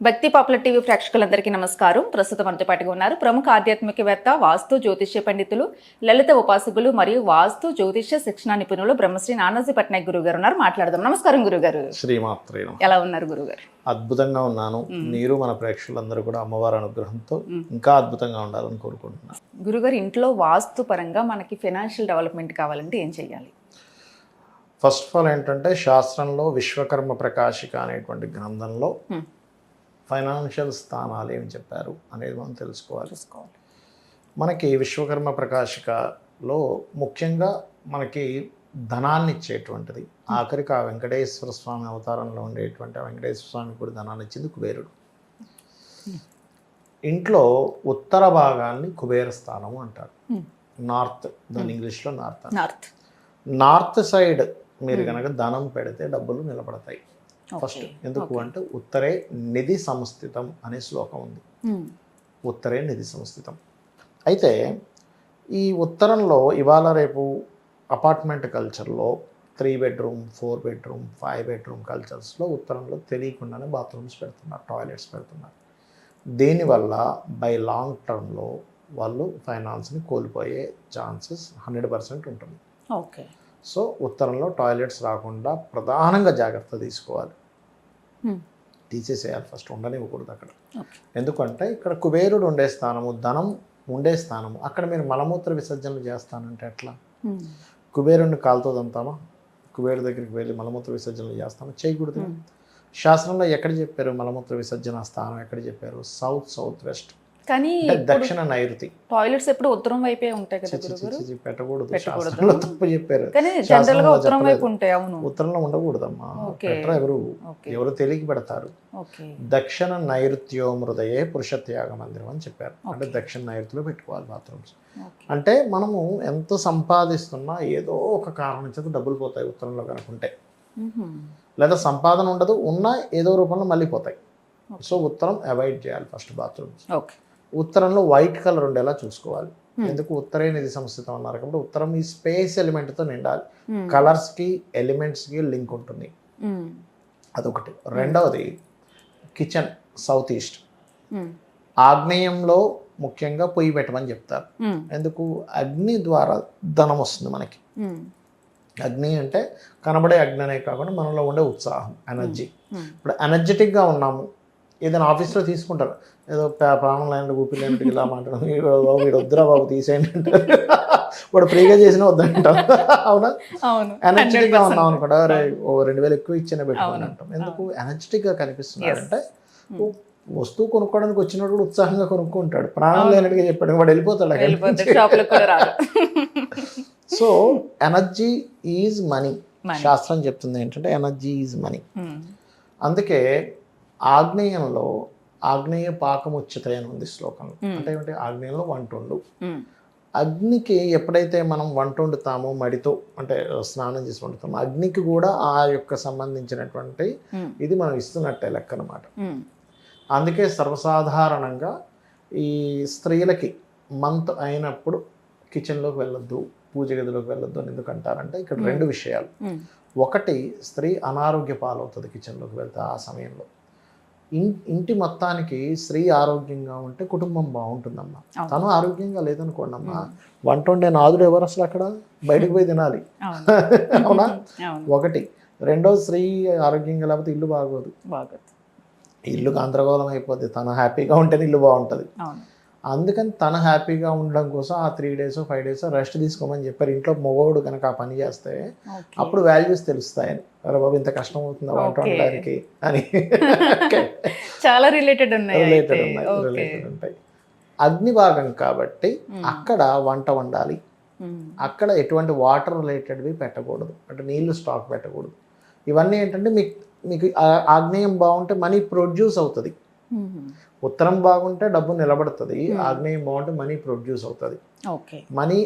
భక్తి popular TV ప్రేక్షకులందరికీ నమస్కారం. ప్రస్తుతం మనతో పాటుగా ఉన్నారు ప్రముఖ ఆధ్యాత్మికవేత్త వాస్తు జ్యోతిష్య పండితులు లలిత ఉపాసకులు మరియు వాస్తు జ్యోతిష్య శిక్షణ నిపుణులు బ్రహ్మశ్రీ నానాజీ పట్నాయక్ గురువు గారు ఉన్నారు. మాట్లాడదాం. నమస్కారం గురుగారు శ్రీమాత్రే. ఎలా ఉన్నారు గురుగారు అద్భుతంగా ఉన్నాను. మీరు మన ప్రేక్షకులందరూ కూడా అమ్మవారి అనుగ్రహంతో ఇంకా అద్భుతంగా ఉండాలని కోరుకుంటున్నాను. గురుగారు ఇంట్లో వాస్తు పరంగా మనకి ఫైనాన్షియల్ డెవలప్మెంట్ కావాలంటే ఏం చేయాలి? ఫస్ట్ ఆఫ్ ఆల్ ఏంటంటే శాస్త్రంలో విశ్వకర్మ ప్రకాశిక అనేటువంటి గ్రంథంలో. ఫైనాన్షియల్ స్థానాలు ఏమి చెప్పారు అనేది మనం తెలుసుకోవాలి. చూసుకోవాలి. మనకి విశ్వకర్మ ప్రకాశికలో ముఖ్యంగా మనకి ధనాన్ని ఇచ్చేటువంటిది. ఆఖరికి ఆ వెంకటేశ్వర స్వామి అవతారంలో ఉండేటువంటి ఆ వెంకటేశ్వర స్వామి కూడా ధనాన్ని ఇచ్చింది కుబేరుడు. ఇంట్లో ఉత్తర భాగాన్ని కుబేర స్థానము అంటారు. నార్త్ దాని ఇంగ్లీష్లో నార్త్. నార్త్. నార్త్ సైడ్ మీరు కనుక ధనం పెడితే డబ్బులు నిలబడతాయి. ఫస్ట్ ఎందుకు అంటే ఉత్తరే నిధి సంస్థితం అనే శ్లోకం ఉంది. ఉత్తరే నిధి సంస్థితం. అయితే ఈ ఉత్తరంలో ఇవాళ రేపు అపార్ట్మెంట్ కల్చర్లో three bedroom four bedroom five bedroom కల్చర్స్లో ఉత్తరంలో తెలియకుండానే బాత్రూమ్స్ పెడుతున్నారు టాయిలెట్స్ పెడుతున్నారు. దీనివల్ల బై లాంగ్ టర్మ్లో వాళ్ళు ఫైనాన్స్ని కోల్పోయే ఛాన్సెస్ హండ్రెడ్ పర్సెంట్ ఉంటుంది. ఓకే. సో ఉత్తరంలో టాయిలెట్స్ రాకుండా ప్రధానంగా జాగ్రత్త తీసుకోవాలి. Hmm. తీసేసేయాలి ఫస్ట్ ఉండనివ్వకూడదు అక్కడ. ఎందుకంటే ఇక్కడ కుబేరుడు ఉండే స్థానము ధనం ఉండే స్థానము. అక్కడ మీరు మలమూత్ర విసర్జనలు చేస్తానంటే ఎట్లా? కుబేరుడిని కాలుతో దంతామా? కుబేరు దగ్గరికి వెళ్ళి మలమూత్ర విసర్జనలు చేస్తామా? చేయకూడదు. శాస్త్రంలో ఎక్కడ చెప్పారు మలమూత్ర విసర్జన స్థానం? ఎక్కడ చెప్పారు? సౌత్ సౌత్ వెస్ట్ కానీ దక్షిణ నైరుతి. టాయిలెట్స్ ఎప్పుడు ఉత్తరం వైపే ఉంటాయి కదా గురుగారు పెట్టకూడదు. తప్పు చెప్పారు. కానీ జనరల్గా శాస్త్రంలో ఉత్తరం వైపు. ఉంటాయి అవును. ఉత్తరంలో ఉండకూడదమ్మా. పెట్టరు ఎవరు. ఎవరు తెలియకి పెడతారు. దక్షిణ నైరుత్యో మృదయే పురుష త్యాగ మందిరం అని చెప్పారు. అంటే దక్షిణ నైరుతిలో పెట్టుకోవాలి బాత్రూమ్స్ అంటే మనము ఎంత సంపాదిస్తున్నా ఏదో ఒక కారణం చేత డబ్బులు పోతాయి ఉత్తరంలో కనుకుంటే. లేదా సంపాదన ఉండదు ఉన్నా ఏదో రూపంలో మళ్ళీ పోతాయి. సో ఉత్తరం అవాయిడ్ చేయాలి ఫస్ట్ బాత్రూమ్స్ ఓకే. ఉత్తరంలో వైట్ కలర్ ఉండేలా చూసుకోవాలి. ఎందుకు? ఉత్తరే నిధి సంస్థితం అన్నారు కాబట్టి ఉత్తరం ఈ స్పేస్ ఎలిమెంట్తో నిండాలి. కలర్స్కి ఎలిమెంట్స్కి లింక్ ఉంటుంది. మ్మ్. అదొకటి. రెండవది కిచెన్ సౌత్ ఈస్ట్. ఆగ్నేయంలో ముఖ్యంగా పొయ్యి పెట్టమని చెప్తారు. మ్మ్. ఎందుకు? అగ్ని ద్వారా ధనం వస్తుంది మనకి. అగ్ని అంటే కనబడే అగ్ని అనే కాకుండా మనలో ఉండే ఉత్సాహం ఎనర్జీ. ఇప్పుడు ఎనర్జెటిక్గా ఉన్నాము. ఏదైనా ఆఫీస్లో తీసుకుంటారు. ఏదో ప్రా- ప్రాణం లేని ఊపి లేనట్టు ఇలా మాట్లాడడం. వీడు వద్దురా బాబు తీసేయండి అంటారు వాడు ఫ్రీగా చేసినా వద్దంటాం. అవునా? అవును. ఎనర్జెటిక్గా 100%. ఉన్నాం అనుకోండి "అరే, ఓ రెండు వేలు ఎక్కువ ఇచ్చిన పెట్టుకోండి అవును, అంటాం. ఎందుకు? ఎనర్జెటిక్గా. అంటే వస్తువు కొనుక్కోవడానికి వచ్చినప్పుడు కూడా ఉత్సాహంగా కొనుక్కుంటాడు. ప్రాణం లేనట్టుగా చెప్పాడు. వాడు వెళ్ళిపోతాడు సో ఎనర్జీ ఈజ్ మనీ. శాస్త్రం చెప్తుంది ఏంటంటే ఎనర్జీ ఈజ్ మనీ. అందుకే ఆగ్నేయంలో ఆగ్నేయ పాకం ఉచిత అని ఉంది శ్లోకంలో అంటే ఏమంటే ఆగ్నేయంలో వంట వండు మ్మ్. అగ్నికి ఎప్పుడైతే మనం వంట వండుతామో మడితో అంటే స్నానం చేసి వండుతామో అగ్నికి కూడా ఆ యొక్క సంబంధించినటువంటి. ఇది మనం ఇస్తున్నట్టే లెక్క అనమాట. అందుకే సర్వసాధారణంగా ఈ స్త్రీలకి మంత్ అయినప్పుడు కిచెన్లోకి వెళ్ళొద్దు పూజ గదిలోకి వెళ్ళొద్దు అని ఎందుకు అంటారంటే ఇక్కడ రెండు విషయాలు. ఒకటి స్త్రీ అనారోగ్య పాలవుతుంది కిచెన్లోకి వెళ్తే ఆ సమయంలో ఇంటి మొత్తానికి స్త్రీ ఆరోగ్యంగా ఉంటే కుటుంబం బాగుంటుందమ్మా. తను ఆరోగ్యంగా లేదనుకోండి అమ్మా. వంట వండే నాదుడు ఎవరు అసలు అక్కడ? బయటకు పోయి తినాలి. అవును. ఒకటి. రెండో స్త్రీ ఆరోగ్యంగా లేకపోతే ఇల్లు బాగోదు. బాగా ఇల్లు గందరగోళం అయిపోద్ది. తను హ్యాపీగా ఉంటేనే ఇల్లు బాగుంటుంది. అందుకని తను హ్యాపీగా ఉండడం కోసం ఆ three days five days rest తీసుకోమని చెప్పారు. ఇంట్లో మగవాడు కనుక ఆ పని చేస్తే అప్పుడు వాల్యూస్ తెలుస్తాయని అరే బాబు ఇంత కష్టం అవుతుందా వంట. వండడానికి? అని. చాలా రిలేటెడ్ ఉన్నాయి రిలేటెడ్. ఉన్నాయి రిలేటెడ్ ఉంటాయి. అగ్ని భాగం కాబట్టి అక్కడ వంట వండాలి. అక్కడ ఎటువంటి వాటర్ రిలేటెడ్వి పెట్టకూడదు. అంటే నీళ్ళు స్టాక్ పెట్టకూడదు. ఇవన్నీ ఏంటంటే మీకు మీకు ఆగ్నేయం బాగుంటే మనీ ప్రొడ్యూస్ అవుతుంది. ఉత్తరం బాగుంటే డబ్బు నిలబడుతుంది. ఆగ్నేయం బాగుంటే మనీ ప్రొడ్యూస్ అవుతుంది. మనీ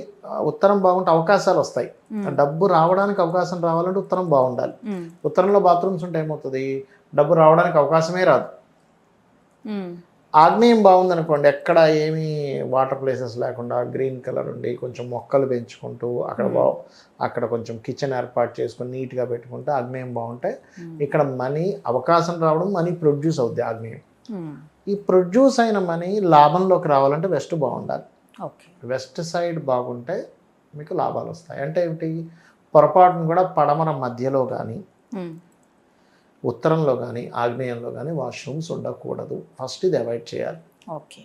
ఉత్తరం బాగుంటే అవకాశాలు వస్తాయి. డబ్బు రావడానికి అవకాశం రావాలంటే ఉత్తరం బాగుండాలి. మ్మ్. ఉత్తరంలో బాత్రూమ్స్ ఉంటే ఏమవుతుంది? డబ్బు రావడానికి అవకాశమే రాదు. ఆగ్నేయం బాగుందనుకోండి ఎక్కడ ఏమీ వాటర్ ప్లేసెస్ లేకుండా గ్రీన్ కలర్ ఉండి కొంచెం మొక్కలు పెంచుకుంటూ అక్కడ బా అక్కడ కొంచెం కిచెన్ ఏర్పాటు చేసుకొని నీట్గా పెట్టుకుంటే ఆగ్నేయం బాగుంటే. ఇక్కడ మనీ అవకాశం రావడం మనీ ప్రొడ్యూస్ అవుద్ది ఆగ్నేయం. ఈ ప్రొడ్యూస్ అయిన మనీ లాభంలోకి రావాలంటే వెస్ట్ బాగుండాలి. ఓకే. వెస్ట్ సైడ్ బాగుంటే మీకు లాభాలు వస్తాయి. అంటే ఏమిటి? పొరపాటును కూడా పడమర మధ్యలో కానీ ఉమ్. ఉత్తరంలో కానీ ఆగ్నేయంలో కానీ వాష్రూమ్స్ ఉండకూడదు. ఫస్ట్ ఇది అవాయిడ్ చేయాలి. ఓకే.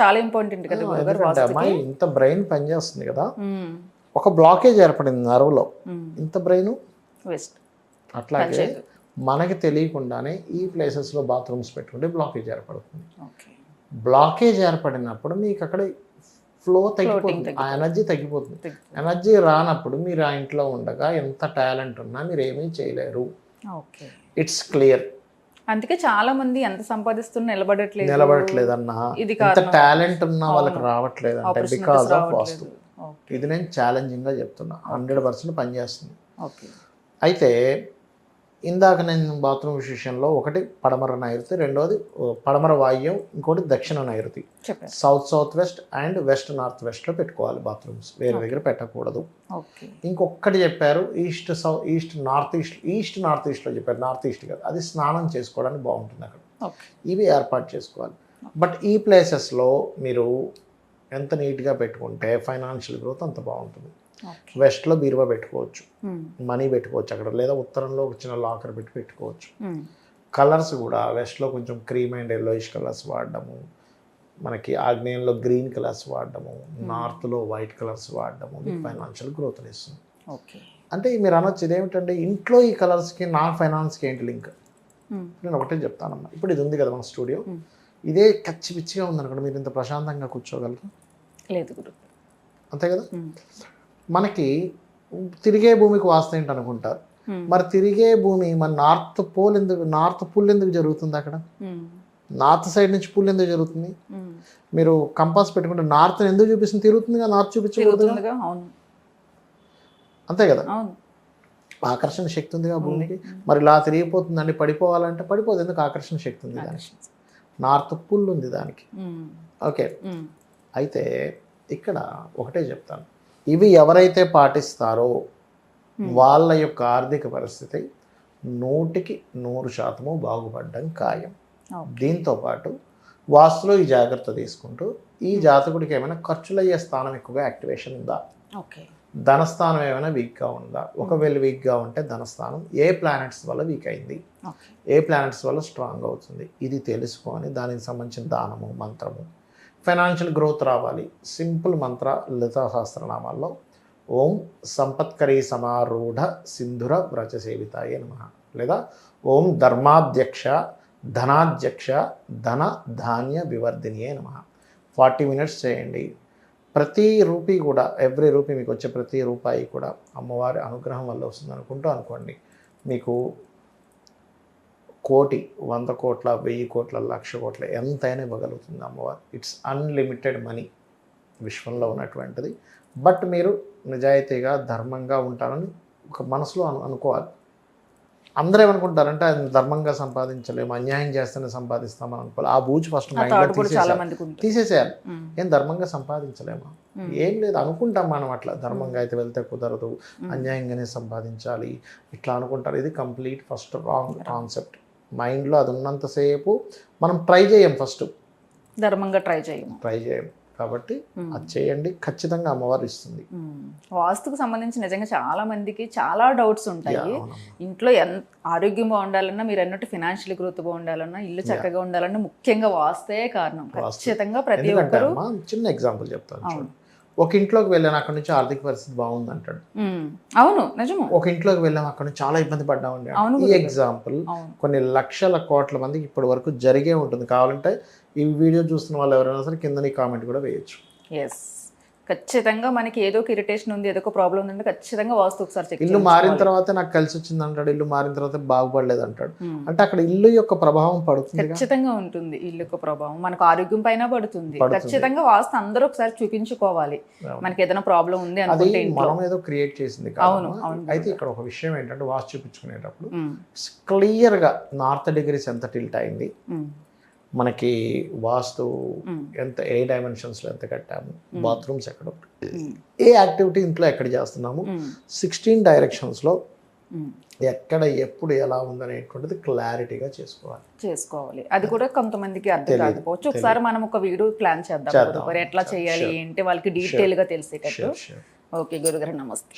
చాలా ఇంపార్టెంట్ కదా అమ్మాయి ఇంత బ్రెయిన్ పనిచేస్తుంది కదా. ఉమ్. ఒక బ్లాకేజ్ ఏర్పడింది నర్వ్లో. ఉమ్. ఇంత బ్రెయిన్ వెస్ట్ అట్లాగే. మనకి తెలియకుండానే ఈ ప్లేసెస్లో బాత్రూమ్స్ పెట్టుకుంటే బ్లాకేజ్ ఏర్పడుతుంది. ఓకే. బ్లాకేజ్ ఏర్పడినప్పుడు మీకు అక్కడ ఫ్లో తగ్గిపోతుంది. ఆ. ఎనర్జీ తగ్గిపోతుంది. ఎనర్జీ రానప్పుడు మీరు ఆ ఇంట్లో ఉండగా ఎంత టాలెంట్ ఉన్నా మీరు ఏమీ చేయలేరు. ఓకే. ఇట్స్ క్లియర్ అందుకే చాలా మంది ఎంత సంపాదిస్తున్నా నిలబడట్లేదు. నిలబడట్లేదన్నా. ఇది ఇంత కారణం. టాలెంట్ ఉన్నా వాళ్ళకి రావట్లేదు అంటే బికాస్ ఆఫ్ వాస్తు ఇది నేను ఛాలెంజింగ్గా చెప్తున్నా. హండ్రెడ్ పర్సెంట్ పనిచేస్తుంది. ఓకే. అయితే ఇందాక నేను బాత్రూమ్ విషయంలో ఒకటి పడమర నైరుతి రెండోది ఓ, పడమర వాయువ్యం ఇంకోటి దక్షిణ నైరుతి. South south west and west north వెస్ట్లో పెట్టుకోవాలి బాత్రూమ్స్. వేరే దగ్గర పెట్టకూడదు. ఓకే. ఇంకొకటి చెప్పారు east south east north east east north ఈస్ట్లో చెప్పారు. నార్త్ ఈస్ట్ కదా. అది స్నానం చేసుకోవడానికి బాగుంటుంది అక్కడ. ఇవి ఏర్పాటు చేసుకోవాలి. బట్ ఈ ప్లేసెస్లో మీరు ఎంత నీట్గా పెట్టుకుంటే ఫైనాన్షియల్ గ్రోత్ అంత బాగుంటుంది. వెస్ట్లో బీరువా పెట్టుకోవచ్చు. ఉమ్. మనీ పెట్టుకోవచ్చు అక్కడ. లేదా ఉత్తరంలో ఒక చిన్న లాకర్ పెట్టి పెట్టుకోవచ్చు. ఉమ్. కలర్స్ కూడా వెస్ట్లో కొంచెం క్రీమ్ అండ్ ఎల్లోయిష్ కలర్స్ వాడడము మనకి ఆగ్నేయంలో గ్రీన్ కలర్స్ వాడడము నార్త్లో వైట్ కలర్స్ వాడడము మీకు ఫైనాన్షియల్ గ్రోత్ ఇస్తుంది. ఓకే అంటే మీరు అనొచ్చు ఇదేమిటంటే ఇంట్లో ఈ కలర్స్కి నా ఫైనాన్స్కి ఏంటి లింక్. నేను ఒకటే చెప్తానమ్మా. ఇప్పుడు ఇది ఉంది కదా మన స్టూడియో. Hmm. ఇదే కచ్చి పిచ్చిగా ఉందనుకోండి మీరు ఇంత ప్రశాంతంగా కూర్చోగలరు? లేదు గురు. అంతే కదా. మనకి తిరిగే భూమికి వాస్తు ఏంటి అనుకుంటారు. మరి తిరిగే భూమి మన నార్త్ పోల్ ఎందుకు నార్త్ పుల్ ఎందుకు జరుగుతుంది అక్కడ. నార్త్ సైడ్ నుంచి పుల్ ఎందుకు జరుగుతుంది. మీరు కంపాస్ పెట్టుకుంటే నార్త్ ఎందుకు చూపిస్తుంది? తిరుగుతుంది నార్త్ చూపించకూడదు అంతే కదా? ఆకర్షణ శక్తి ఉంది కదా భూమికి. మరి ఇలా తిరిగిపోతుందండి పడిపోవాలంటే పడిపోదు. ఎందుకు ఆకర్షణ శక్తి ఉంది దానికి? నార్త్ పుల్ ఉంది దానికి. ఓకే. అయితే ఇక్కడ ఒకటే చెప్తాను. ఇవి ఎవరైతే పాటిస్తారో వాళ్ళ యొక్క ఆర్థిక పరిస్థితి నూటికి నూరు శాతము బాగుపడడం ఖాయం. ఓకే. దీంతో పాటు వాస్తులో ఈ జాగ్రత్త తీసుకుంటూ ఈ జాతకుడికి ఏమైనా ఖర్చులు అయ్యే స్థానం ఎక్కువగా యాక్టివేషన్ ఉందా? ధనస్థానం ఏమైనా వీక్గా ఉందా? ఒకవేళ వీక్గా ఉంటే ధనస్థానం ఏ ప్లానెట్స్ వల్ల వీక్ అయింది? ఏ ప్లానెట్స్ వల్ల స్ట్రాంగ్ అవుతుంది? ఇది తెలుసుకొని దానికి సంబంధించిన దానము మంత్రము ఫైనాన్షియల్ గ్రోత్ రావాలి. సింపుల్ మంత్ర లలితా సహస్రనామాల్లో ఓం సంపత్కరీ సమారూఢ సింధుర వ్రజ సేవితాయే నమ. లేదా ఓం ధర్మాధ్యక్ష ధనాధ్యక్ష ధన ధాన్య వివర్ధినియే నమ. ఫార్టీ మినిట్స్ చేయండి. ప్రతి రూపీ కూడా ఎవ్రీ రూపీ మీకు వచ్చే ప్రతి రూపాయి కూడా అమ్మవారి అనుగ్రహం వల్ల వస్తుంది అనుకుంటూ అనుకోండి. మీకు కోటి వంద కోట్ల వెయ్యి కోట్ల లక్ష కోట్ల ఎంతైనా ఇవ్వగలుగుతుంది అమ్మవారు. ఇట్స్ అన్లిమిటెడ్ మనీ విశ్వంలో ఉన్నటువంటిది. బట్ మీరు నిజాయితీగా ధర్మంగా ఉంటారని ఒక మనసులో అను అనుకోవాలి. అందరూ ఏమనుకుంటారంటే ఆయన ధర్మంగా సంపాదించలేము అన్యాయం చేస్తేనే సంపాదిస్తామని అనుకోవాలి. ఆ బూజు ఫస్ట్ తీసేసేయాలి. ఏం ధర్మంగా సంపాదించలేమా. ఏం లేదు అనుకుంటాం మనం అట్లా. ధర్మంగా అయితే వెళ్తే కుదరదు. అన్యాయంగానే సంపాదించాలి. ఇట్లా అనుకుంటారు. ఇది కంప్లీట్ ఫస్ట్ రాంగ్ కాన్సెప్ట్ మైండ్లో అది ఉన్నంతసేపు మనం ట్రై చేయం ఫస్ట్. ధర్మంగా ట్రై చేయము ట్రై చేయం. కాబట్టి. అది చేయండి. ఖచ్చితంగా అమ్మవారు ఇస్తుంది. వాస్తుకు సంబంధించి నిజంగా చాలా మందికి చాలా డౌట్స్ ఉంటాయి. ఇంట్లో ఎంత ఆరోగ్యం బాగుండాలన్నా మీరు అన్నట్టు ఫినాన్షియల్ గ్రోత్ బాగుండాలన్నా ఇల్లు చక్కగా ఉండాలన్నా ముఖ్యంగా వాస్తే కారణం. ఖచ్చితంగా ప్రతి ఒక్కరు చిన్న ఎగ్జాంపుల్ చెప్తాను ఒక ఇంట్లోకి వెళ్ళాను అక్కడ నుంచి ఆర్థిక పరిస్థితి బాగుంది అంటాడు. అవును నిజము. ఒక ఇంట్లోకి వెళ్ళాం అక్కడ నుంచి చాలా ఇబ్బంది పడ్డామండి. ఈ. ఎగ్జాంపుల్ కొన్ని లక్షల కోట్ల మందికి ఇప్పటి వరకు జరిగే ఉంటుంది. కావాలంటే ఈ వీడియో చూస్తున్న వాళ్ళు ఎవరైనా సరే కింద నీ కామెంట్ కూడా వేయచ్చు. ఎస్ ఖచ్చితంగా మనకి ఏదో ఒక ఇరిటేషన్ ఉంది ఏదో ఒక ప్రాబ్లం ఉందంటే ఖచ్చితంగా వాస్తు ఒకసారి చెక్ ఇల్లు మారిన తర్వాత నాకు కలిసి వచ్చింది అంటాడు ఇల్లు మారిన తర్వాత బాగుపడలేదు అంటాడు ఉమ్. అంటే అక్కడ ఇల్లు యొక్క ప్రభావం పడుతుంది ఖచ్చితంగా ఉంటుంది ఇల్లు యొక్క ప్రభావం మనకు ఆరోగ్యం పైన పడుతుంది. ఖచ్చితంగా వాస్తు అందరూ ఒకసారి చూపించుకోవాలి. మనకి ఏదైనా ప్రాబ్లం ఉంది అనుకుంటే మనం ఏదో క్రియేట్ చేసింది అవును. అయితే ఇక్కడ ఒక విషయం ఏంటంటే వాచ్ చూపించుకునేటప్పుడు. క్లియర్గా నార్త్ డిగ్రీస్ ఎంత టిల్ట్ అయింది ఉమ్. మనకి వాస్తు. ఎంత ఏ డైమెన్షన్స్లో ఎంత కట్టాము? బాత్రూమ్స్ ఎక్కడ. ఏ యాక్టివిటీ ఇంట్లో ఎక్కడ చేస్తున్నాము. సిక్స్టీన్ డైరెక్షన్స్లో ఉమ్. ఎక్కడ ఎప్పుడు ఎలా ఉందనేటువంటిది క్లారిటీగా చేసుకోవాలి. చేసుకోవాలి. అది కూడా కొంతమందికి అర్థం కాకపోవచ్చు. ఒకసారి మనం ఒక వీడియో ప్లాన్ చేద్దాం. ఎట్లా చేయాలి ఏంటి వాళ్ళకి డీటెయిల్గా తెలిసేటట్టు. ఓకే గురుగారు నమస్తే.